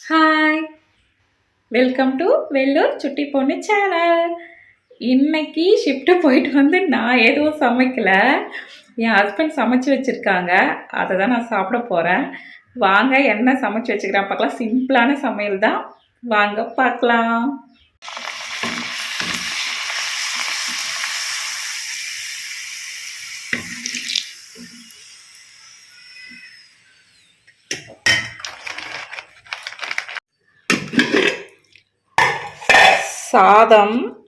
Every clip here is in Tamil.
ஹாய் வெல்கம் டு வெள்ளூர் சுட்டி பொண்ணு சேனல் இன்னைக்கு ஷிஃப்ட்டு போயிட்டு வந்து நான் எதுவும் சமைக்கலை. என் ஹஸ்பண்ட் சமைச்சு வச்சுருக்காங்க. அதை தான் நான் சாப்பிட போகிறேன் வாங்க என்ன சமைச்சு வச்சுக்கிறேன் பார்க்கலாம். சிம்பிளான சமையல் தான். வாங்க பார்க்கலாம். சாதம்.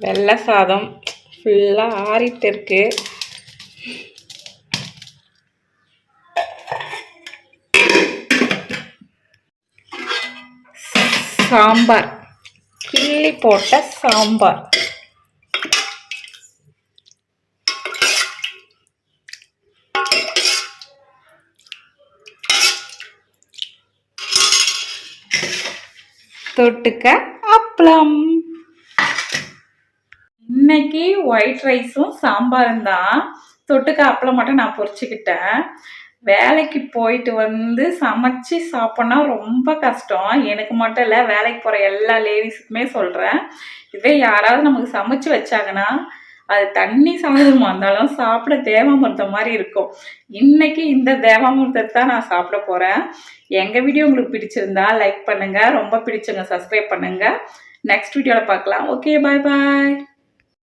வெள்ளை சாதம். ஃபுல்லாக ஆறிட்டு இருக்கு. சாம்பார். கிள்ளி போட்ட சாம்பார். தொட்டுக்க அப்பளம் இன்னைக்கு ஒயிட் ரைஸும் சாம்பாரும் தான். தொட்டுக்க அப்பளம் மட்டும் நான் பொறிச்சுக்கிட்டேன். வேலைக்கு போயிட்டு வந்து சமைச்சு சாப்பிட்னா ரொம்ப கஷ்டம். எனக்கு மட்டும் இல்லை வேலைக்கு போகிற எல்லா லேடிஸுக்குமே சொல்கிறேன் இதே யாராவது நமக்கு சமைச்சு வச்சாங்கன்னா அது தண்ணி சாதமாக இருந்தாலும் சாப்பிட தேவாமிர்தம் மாதிரி இருக்கும். இன்னைக்கு இந்த தேவாமிர்தத்தை தான் நான் சாப்பிட போகிறேன் எங்கள் வீடியோ உங்களுக்கு பிடிச்சிருந்தா லைக் பண்ணுங்கள் ரொம்ப பிடிச்சவங்க சப்ஸ்கிரைப் பண்ணுங்கள் நெக்ஸ்ட் வீடியோவில் பார்க்கலாம். ஓகே பாய் பாய்